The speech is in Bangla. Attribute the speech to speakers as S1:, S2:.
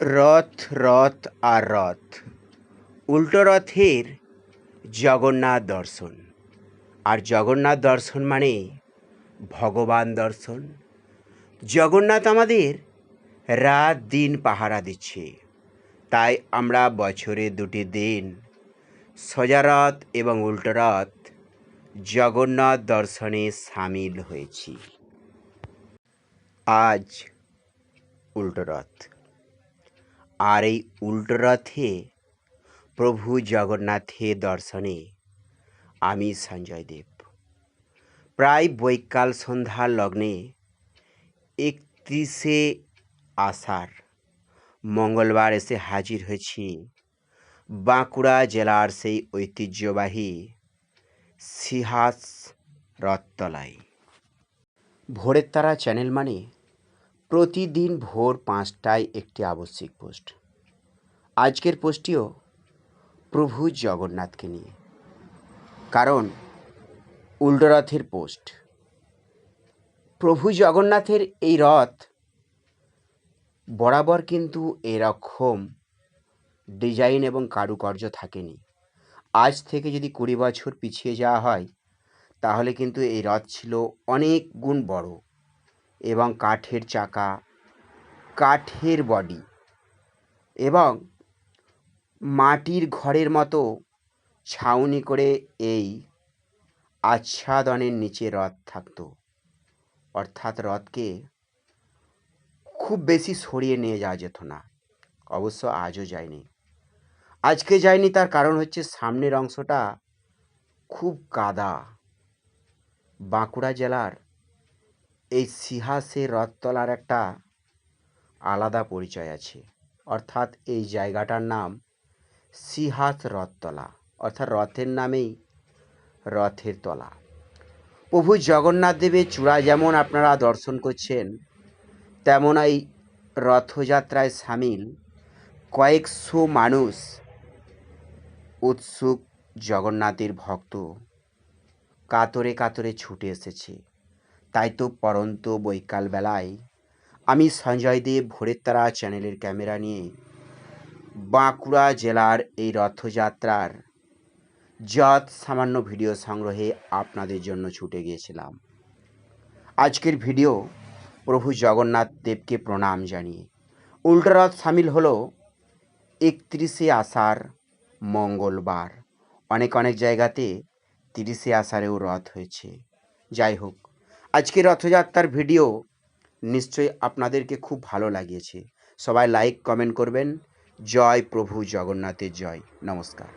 S1: রথ রথ আর রথ। উল্টো রথের জগন্নাথ দর্শন। আর জগন্নাথ দর্শন মানে ভগবান দর্শন। জগন্নাথ আমাদের রাত দিন পাহারা দিচ্ছে। তাই আমরা বছরে দুটি দিন সোজা রথ এবং উল্টো রথ জগন্নাথ দর্শনে সামিল হয়েছি। আজ উল্টো রথ। আর এই উল্টো রথে প্রভু জগন্নাথের দর্শনে। আমি সঞ্জয় দেব। প্রায় বৈকাল সন্ধ্যার লগ্নে একত্রিশে আষাঢ় মঙ্গলবার এসে হাজির হয়েছি বাঁকুড়া জেলার সেই ঐতিহ্যবাহী সিহাস রথতলায়। ভোরের তারা চ্যানেল মানে প্রতিদিন ভোর পাঁচটায় একটি আবশ্যিক পোস্ট। আজকের পোস্টটিও প্রভু জগন্নাথকে নিয়ে। কারণ, উল্টোরথের পোস্ট। প্রভু জগন্নাথের এই রথ বরাবর কিন্তু এরকম ডিজাইন এবং কারুকার্য থাকেনি। আজ থেকে যদি কুড়ি বছর পিছিয়ে যাওয়া হয়, তাহলে কিন্তু এই রথ ছিল অনেক গুণ বড়। এবং কাঠের চাকা, কাঠের বডি এবং মাটির ঘরের মতো ছাউনি করে এই আচ্ছাদনের নিচে রথ থাকতো। অর্থাৎ রথকে খুব বেশি সরিয়ে নিয়ে যাওয়া যেত না, অবশ্য আজও যায়নি। আজকে যায়নি তার কারণ হচ্ছে সামনের অংশটা খুব কাদা। বাঁকুড়া জেলার এই সিহাসের রথতলার একটা আলাদা পরিচয় আছে। অর্থাৎ এই জায়গাটার নাম সিহাস রথতলা অর্থাৎ রথের নামেই রথের তলা। প্রভু জগন্নাথ দেবের চূড়া যেমন আপনারা দর্শন করছেন তেমন এই রথযাত্রায় সামিল কয়েকশো মানুষ উৎসুক জগন্নাথের ভক্ত। কাতরে কাতরে ছুটে এসেছে। তাই তো পরন্ত বৈকালবেলায় আমি সঞ্জয় দেব ভোরের তারা চ্যানেলের ক্যামেরা নিয়ে বাঁকুড়া জেলার এই রথযাত্রার যত সামান্য ভিডিও সংগ্রহে আপনাদের জন্য ছুটে গিয়েছিলাম। আজকের ভিডিও প্রভু জগন্নাথ দেবকে প্রণাম জানিয়ে। উল্টো রথ সামিল হলো একত্রিশে আষাঢ় মঙ্গলবার। অনেক অনেক জায়গাতে তিরিশে আষাঢ়েও রথ হয়েছে। যাই হোক আজকের রথযাত্রার ভিডিও নিশ্চয়ই আপনাদেরকে খুব ভালো লাগিয়েছে। সবাই লাইক কমেন্ট করবেন। জয় প্রভু জগন্নাথের জয়। নমস্কার।